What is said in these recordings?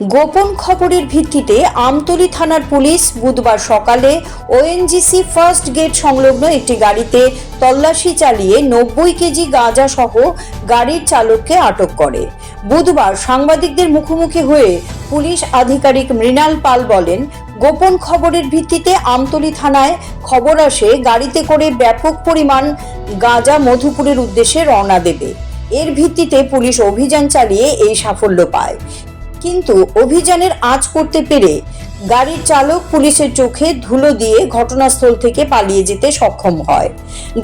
গোপন খবরের ভিত্তিতে আমতলী থানার পুলিশ বুধবার সকালে ওএনজিসি ফার্স্ট গেট সংলগ্ন একটি গাড়িতে তল্লাশি চালিয়ে নব্বই কেজি গাঁজা সহ গাড়ির চালককে আটক করে। বুধবার সাংবাদিকদের মুখোমুখি হয়ে পুলিশ আধিকারিক মৃণাল পাল বলেন, গোপন খবরের ভিত্তিতে আমতলী থানায় খবর আসে গাড়িতে করে ব্যাপক পরিমাণ গাঁজা মধুপুরের উদ্দেশ্যে রওনা দেবে। এর ভিত্তিতে পুলিশ অভিযান চালিয়ে এই সাফল্য পায়। কিন্তু অভিযানের আঁচ করতে পেরে গাড়ির চালক পুলিশের চোখে ধুলো দিয়ে ঘটনাস্থল থেকে পালিয়ে যেতে সক্ষম হয়।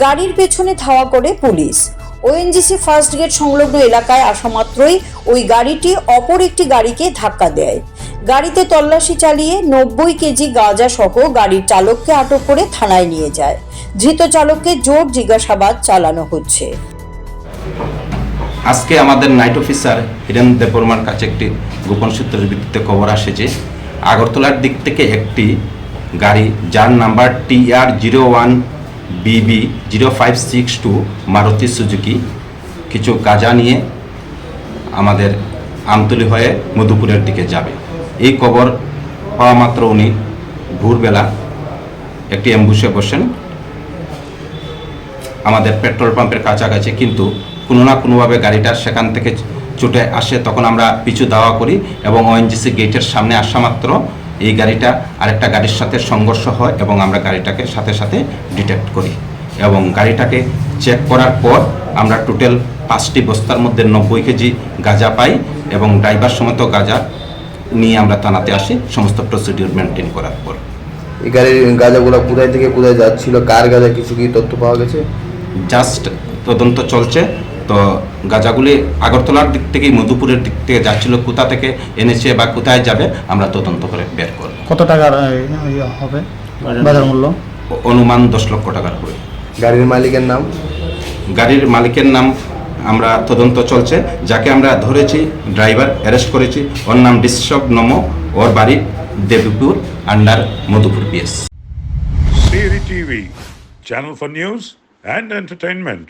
গাড়ির পেছনে ধাওয়া করে পুলিশ। ওএনজিসি ফার্স্ট গেট সংলগ্ন এলাকায় আসা মাত্রই ওই গাড়িটি অপর একটি গাড়িকে ধাক্কা দেয়। গাড়িতে তল্লাশি চালিয়ে নব্বই কেজি গাঁজা সহ গাড়ির চালককে আটক করে থানায় নিয়ে যায়। ধৃত চালককে জোর জিজ্ঞাসাবাদ চালানো হচ্ছে। আজকে আমাদের নাইট অফিসার হিরেন দেববর্মার কাছে একটি গোপন সূত্রের ভিত্তিতে খবর আসে যে আগরতলার দিক থেকে একটি গাড়ি যার number T R zero one BB zero five six two Maruti Suzuki কিছু গাঁজা নিয়ে আমাদের আমতলি হয়ে মধুপুরের দিকে যাবে। এই খবর পাওয়া মাত্র উনি ভোরবেলা একটি অ্যাম্বুসে বসেন। আমাদের পেট্রোল পাম্পের কাছাকাছি, কিন্তু কোনো না কোনোভাবে গাড়িটা সেখান থেকে ছুটে আসে, তখন আমরা পিছু দাওয়া করি এবং ওএনজিসি গেটের সামনে আসা মাত্র এই গাড়িটা আরেকটা গাড়ির সাথে সংঘর্ষ হয় এবং আমরা গাড়িটাকে সাথে সাথে ডিটেক্ট করি। এবং গাড়িটাকে চেক করার পর আমরা টোটাল পাঁচটি বস্তার মধ্যে নব্বই কেজি গাঁজা পাই এবং ড্রাইভার সমেত গাঁজা নিয়ে আমরা থানাতে আসি, সমস্ত প্রসিডিউর মেনটেন করার পর। এই গাড়ির গাঁজাগুলো কোথায় থেকে কোথায় যাচ্ছিল, কার গাঁজা কিছু কি তথ্য পাওয়া গেছে? জাস্ট তদন্ত চলছে। তো গাঁজাগুলি আগরতলার দিক থেকে মধুপুরের দিক থেকে যাচ্ছিল কোথা থেকে এনেছে বা কোথায় যাবে আমরা তদন্ত করে বের করব। কত টাকার ইয়ে হবে? বাজার মূল্য? অনুমান দশ লক্ষ টাকার হবে। গাড়ির মালিকের নাম? গাড়ির মালিকের নাম আমরা তদন্ত চলছে। যাকে আমরা ধরেছি ড্রাইভার অ্যারেস্ট করেছি ওর নাম ডিসব নমো ওর বাড়ি Devipur under Madhupur PS TV, channel for news and entertainment.